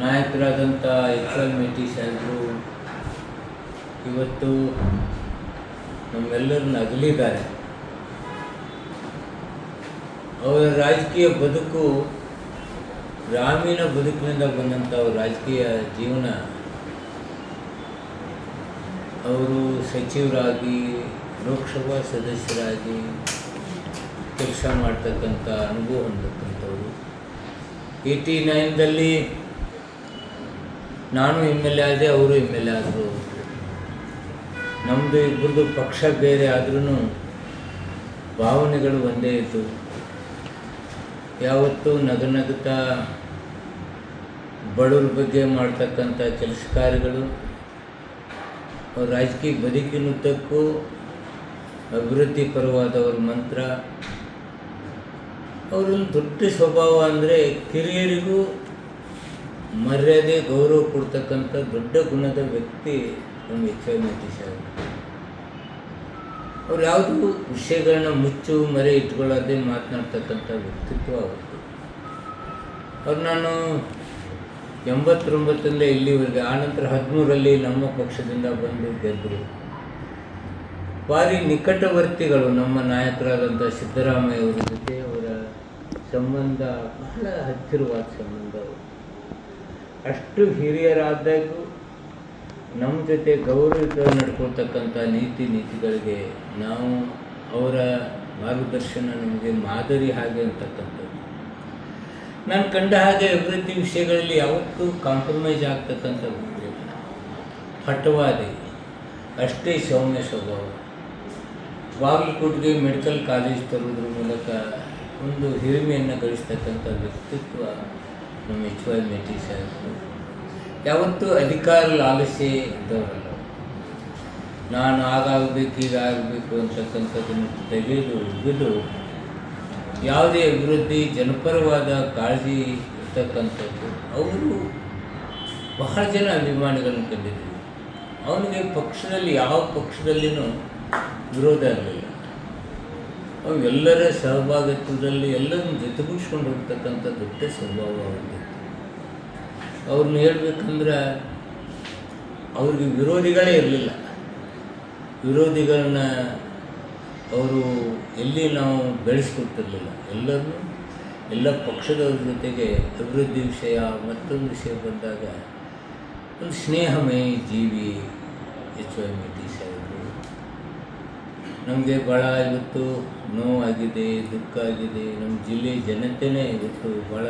ನಾಯಕರಾದಂಥ H L ಮೇಟಿ ಸಾಹೇಬರು, ಇವತ್ತು ನಮ್ಮೆಲ್ಲರನ್ನ ಅಗಲಿದ್ದಾರೆ. ಅವರ ರಾಜಕೀಯ ಬದುಕು, ಗ್ರಾಮೀಣ ಬದುಕಿನಿಂದ ಬಂದಂಥ ಅವ್ರ ರಾಜಕೀಯ ಜೀವನ, ಅವರು ಸಚಿವರಾಗಿ ಲೋಕಸಭಾ ಸದಸ್ಯರಾಗಿ ಕೆಲಸ ಮಾಡ್ತಕ್ಕಂಥ ಅನುಭವ ಹೊಂದಕ್ಕಂಥವ್ರು ಏಯ್ಟಿ ನೈನ್ದಲ್ಲಿ ನಾನು ಎಂ ಎಲ್ ಎ ಆದೆ, ಅವರು ಎಂ ಎಲ್ ಎ ಆದರು. ನಮ್ಮದು ಇಬ್ಬರದು ಪಕ್ಷ ಬೇರೆ ಆದ್ರೂ ಭಾವನೆಗಳು ಒಂದೇ ಇತ್ತು ಯಾವತ್ತೂ ನಗನಗುತ್ತಾ ಬಡವ್ರ ಬಗ್ಗೆ ಮಾಡ್ತಕ್ಕಂಥ ಕೆಲಸ ಕಾರ್ಯಗಳು ರಾಜಕೀಯ ಬದುಕಿನುದ್ದಕ್ಕೂ ಅಭಿವೃದ್ಧಿ ಪರವಾದವ್ರ ಮಂತ್ರ. ಅವರೊಂದು ದೊಡ್ಡ ಸ್ವಭಾವ ಅಂದರೆ ಕಿರಿಯರಿಗೂ ಮರ್ಯಾದೆ ಗೌರವ ಕೊಡ್ತಕ್ಕಂಥ ದೊಡ್ಡ ಗುಣದ ವ್ಯಕ್ತಿ ನಮ್ಮ ಎಚ್ ಐ ಅವರು ಅವ್ರು ಯಾವುದು ವಿಷಯಗಳನ್ನ ಮುಚ್ಚು, ಮರೆ ಇಟ್ಕೊಳ್ಳೋದೇ ಮಾತನಾಡ್ತಕ್ಕಂಥ ವ್ಯಕ್ತಿತ್ವ ಅವ್ರದ್ದು. ಅವ್ರು ನಾನು ಎಂಬತ್ತೊಂಬತ್ತರಿಂದ ಇಲ್ಲಿವರೆಗೆ ಆನಂತರ ಹದಿಮೂರಲ್ಲಿ ನಮ್ಮ ಪಕ್ಷದಿಂದ ಬಂದು ಗೆದ್ದರು ಭಾರಿ ನಿಕಟವರ್ತಿಗಳು ನಮ್ಮ ನಾಯಕರಾದಂಥ ಸಿದ್ದರಾಮಯ್ಯ ಅವರ ಜೊತೆ ಅವರ ಸಂಬಂಧ, ಬಹಳ ಹತ್ತಿರವಾದ ಸಂಬಂಧ ಅಷ್ಟು ಹಿರಿಯರಾದಾಗೂ ನಮ್ಮ ಜೊತೆ ಗೌರವಿತ ನಡ್ಕೊಳ್ತಕ್ಕಂಥ ನೀತಿ ನೀತಿಗಳಿಗೆ ನಾವು ಅವರ ಮಾರ್ಗದರ್ಶನ ನಮಗೆ ಮಾದರಿ ಹಾಗೆ ಅಂತಕ್ಕಂಥದ್ದು. ನಾನು ಕಂಡ ಹಾಗೆ ಅಭಿವೃದ್ಧಿ ವಿಷಯಗಳಲ್ಲಿ ಯಾವತ್ತೂ ಕಾಂಪ್ರಮೈಸ್ ಆಗ್ತಕ್ಕಂಥ. ಹಠವಾದಿ ಅಷ್ಟೇ ಸೌಮ್ಯ ಸ್ವಭಾವ. ಬಾಗಲಕೋಟೆಗೆ ಮೆಡಿಕಲ್ ಕಾಲೇಜ್ ತರುವುದ್ರ ಮೂಲಕ ಒಂದು ಹಿರಿಮೆಯನ್ನು ಗಳಿಸ್ತಕ್ಕಂಥ ವ್ಯಕ್ತಿತ್ವ ನಮ್ಮ ಎಚ್ ವೈ ಮೆಟಿ ಸಾಹೇಬರು ಯಾವತ್ತೂ ಅಧಿಕಾರ ಲಾಲಸೆ ಇದ್ದವರಲ್ಲ ನಾನು ಆಗಾಗಬೇಕು ಆಗಬೇಕು ಅಂತಕ್ಕಂಥದ್ದನ್ನು ತೆಗೆದು ಬಿದ್ದು ಯಾವುದೇ ಅಭಿವೃದ್ಧಿ, ಜನಪರವಾದ ಕಾಳಜಿ ಇರ್ತಕ್ಕಂಥದ್ದು, ಅವರು ಬಹಳ ಜನ ಅಭಿಮಾನಿಗಳನ್ನು ಕಂಡಿದ್ದೀವಿ. ಅವನಿಗೆ ಪಕ್ಷದಲ್ಲಿ, ಯಾವ ಪಕ್ಷದಲ್ಲಿನೂ ವಿರೋಧ ಇರಲಿಲ್ಲ. ಎಲ್ಲರ ಸಹಭಾಗಿತ್ವದಲ್ಲಿ ಎಲ್ಲರನ್ನು ಜೊತೆಗೂಡಿಸ್ಕೊಂಡು ಹೋಗ್ತಕ್ಕಂಥ ದೊಡ್ಡ ಸ್ವಭಾವ ಹೊಂದಿತ್ತು ಅವ್ರನ್ನ ಹೇಳಬೇಕಂದ್ರೆ ಅವ್ರಿಗೆ ವಿರೋಧಿಗಳೇ ಇರಲಿಲ್ಲ. ವಿರೋಧಿಗಳನ್ನ ಅವರು ಎಲ್ಲಿ ನಾವು ಬೆಳೆಸ್ಕೊಡ್ತಿರ್ಲಿಲ್ಲ ಎಲ್ಲರನ್ನೂ ಎಲ್ಲ ಪಕ್ಷದವ್ರ ಜೊತೆಗೆ ಅಭಿವೃದ್ಧಿ ವಿಷಯ, ಮತ್ತೊಂದು ವಿಷಯ ಬಂದಾಗ ಒಂದು ಸ್ನೇಹಮಯ ಜೀವಿ ಎಚ್ ವೈ ಟಿ ಸಾಹೇಬರು. ನಮಗೆ ಭಾಳ ಇವತ್ತು ನೋವಾಗಿದೆ, ದುಃಖ ಆಗಿದೆ, ನಮ್ಮ ಜಿಲ್ಲೆ ಜನತೆನೇ ಇವತ್ತು ಭಾಳ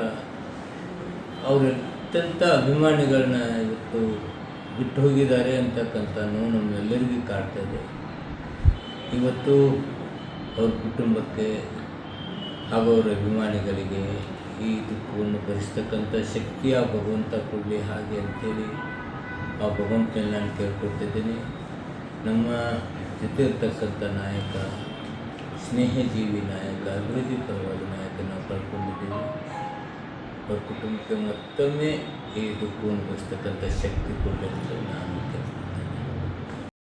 ಅವರು ಅತ್ಯಂತ ಅಭಿಮಾನಿಗಳನ್ನ ಇವತ್ತು ಬಿಟ್ಟು ಹೋಗಿದ್ದಾರೆ ಅಂತಕ್ಕಂಥ ನೋವು ನಮ್ಮೆಲ್ಲರಿಗೂ ಕಾಡ್ತಾ ಇದೆ. ಇವತ್ತು ಅವ್ರ ಕುಟುಂಬಕ್ಕೆ ಹಾಗೂ ಅವರ ಅಭಿಮಾನಿಗಳಿಗೆ ಈ ದುಃಖವನ್ನು ಭರಿಸ್ತಕ್ಕಂಥ ಶಕ್ತಿ ಆ ಭಗವಂತ ಕೊಡಲಿ ಹಾಗೆ ಅಂತೇಳಿ ಆ ಭಗವಂತನ ನಾನು ಕೇಳ್ಕೊಳ್ತಿದ್ದೀನಿ ನಮ್ಮ ಜೊತೆ ಇರ್ತಕ್ಕಂಥ ನಾಯಕ ಸ್ನೇಹಜೀವಿ ನಾಯಕ ಅಭಿವೃದ್ಧಿ ಪರವಾದ ನಾಯಕ ನಾವು ಕಳ್ಕೊಂಡಿದ್ದೀವಿ ಅವ್ರ ಕುಟುಂಬಕ್ಕೆ ಮತ್ತೊಮ್ಮೆ ಈ ದುಃಖವನ್ನು ಭರಿಸ್ತಕ್ಕಂಥ ಶಕ್ತಿ ಕೊಡಲಿ ಅಂತ ನಾನು